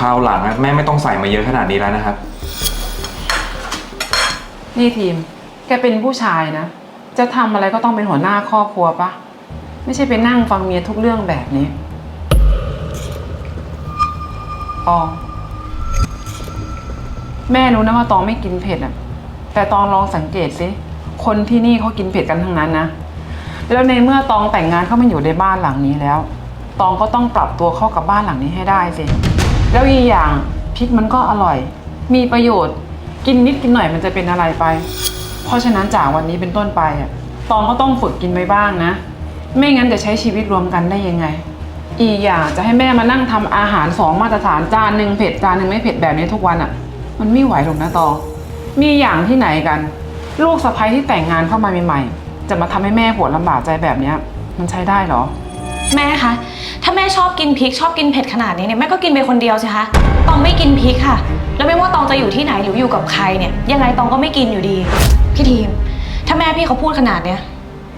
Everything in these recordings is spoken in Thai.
คราวหลังอะแม่ไม่ต้องใส่มาเยอะขนาดนี้แล้วนะครับ นี่ทีม แกเป็นผู้ชายนะ จะทำอะไรก็ต้องเป็นหัวหน้าครอบครัวปะ ไม่ใช่ไปนั่งฟังเมียทุกเรื่องแบบนี้ตอง แม่รู้นะว่าตองไม่กินเผ็ดอะแต่ตองลองสังเกตสิ คนที่นี่เขากินเผ็ดกันทั้งนั้นนะ แล้วในเมื่อตองแต่งงานเข้ามาอยู่ในบ้านหลังนี้แล้ว ตองก็ต้องปรับตัวเข้ากับบ้านหลังนี้ให้ได้สิ แล้วอีกอย่างพริกมันก็อร่อย มีประโยชน์ กินนิดกินหน่อยมันจะเป็นอะไรไป เพราะฉะนั้นจากวันนี้เป็นต้นไปอะตองก็ต้องฝึกกินไปบ้างนะ ไม่งั้นจะใช้ชีวิตรวมกันได้ยังไง อีกอย่างจะให้แม่มานั่งทำอาหารสองมาตรฐานจานหนึ่งเผ็ดจานหนึ่งไม่เผ็ดแบบนี้ทุกวันอะมันไม่ไหวหรอกนะตอง มีอย่างที่ไหนกัน ลูกสะใภ้ที่แต่งงานเข้ามาใหม่ๆ จะมาทำให้แม่ปวดลำบากใจแบบเนี้ยมันใช้ได้เหรอ แม่คะ แม่ชอบกินพริกชอบกินเผ็ดขนาดนี้เนี่ยแม่ก็กินไปคนเดียวสิคะตองไม่กินพริกค่ะ แล้วไม่ว่าตองจะอยู่ที่ไหนหรืออยู่กับใครเนี่ยยังไงตองก็ไม่กินอยู่ดี พี่ทีม ถ้าแม่พี่เขาพูดขนาดเนี้ย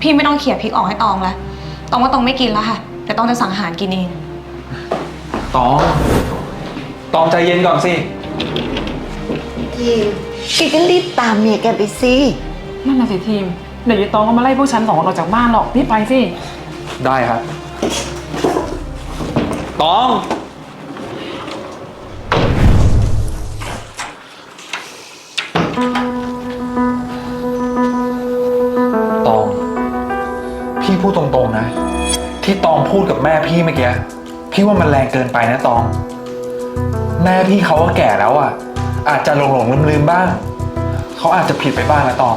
พี่ไม่ต้องเขี่ยพริกออกให้ตองแล้วตองว่าตองไม่กินแล้วค่ะ แต่ตองจะสั่งอาหารกินเองตอง ตองใจเย็นก่อนสิ ทีมแกก็รีบตามเมียแกไปสิ นั่นน่ะสิทีม เดี๋ยวยายตองก็มาไล่พวกฉันสองคนออกจากบ้านหรอกรีบไปสิ ได้ครับ ตอง ตอง พี่พูดตรงๆนะ ที่ตองพูดกับแม่พี่เมื่อกี้ พี่ว่ามันแรงเกินไปนะตอง แม่พี่เขาก็แก่แล้วอะ อาจจะหลงหลงลืมลืมๆบ้าง เขาอาจจะผิดไปบ้างนะตอง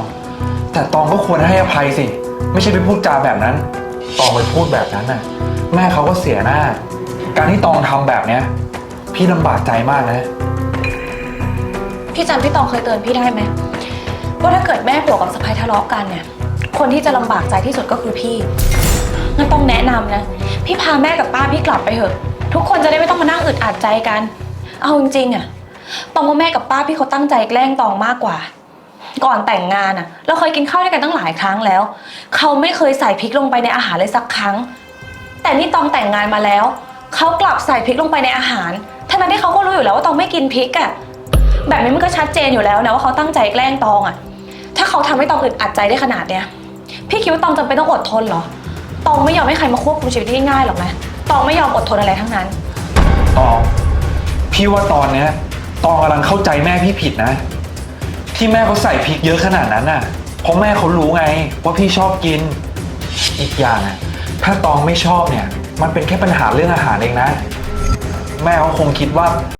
แต่ตองก็ควรให้อภัยสิ ไม่ใช่ไปพูดจาแบบนั้น ตองไปพูดแบบนั้นน่ะ แม่เขาก็เสียหน้า การที่ตองทำแบบเนี้ย พี่ลำบากใจมากนะ พี่จำพี่ตองเคยเตือนพี่ได้ไหมว่าถ้าเกิดแม่ผัวกับสะใภ้ทะเลาะกันเนี่ย คนที่จะลำบากใจที่สุดก็คือพี่งั้นต้องแนะนำนะ พี่พาแม่กับป้าพี่กลับไปเถอะ ทุกคนจะได้ไม่ต้องมานั่งอึดอัดใจกัน เอาจริงๆอะตองว่าแม่กับป้าพี่เขาตั้งใจแกล้งตองมากกว่า ก่อนแต่งงานอะเราเคยกินข้าวด้วยกันตั้งหลายครั้งแล้ว เขาไม่เคยใส่พริกลงไปในอาหารเลยสักครั้ง แต่นี่ตองแต่งงานมาแล้ว เขากลับใส่พริกลงไปในอาหารทั้งนั้นที่เขาก็รู้อยู่แล้วว่าตองไม่กินพริกอะแบบนี้มันก็ชัดเจนอยู่แล้วนะว่าเขาตั้งใจแกล้งตองอะถ้าเขาทำให้ตองอึดอัดใจได้ขนาดเนี้ย พี่คิดว่าตองจำเป็นต้องอดทนเหรอ ตองไม่ยอมให้ใครมาควบคุมชีวิตที่ง่ายหรอกนะ ตองไม่ยอมอดทนอะไรทั้งนั้น ตอง พี่ว่าตอนเนี้ยตองกำลังเข้าใจแม่พี่ผิดนะ ที่แม่เขาใส่พริกเยอะขนาดนั้นน่ะเพราะแม่เขารู้ไงว่าพี่ชอบกิน อีกอย่างอะ ถ้าตองไม่ชอบเนี่ย มันเป็นแค่ปัญหาเรื่องอาหารเองนะ แม่เขาคงคิดว่า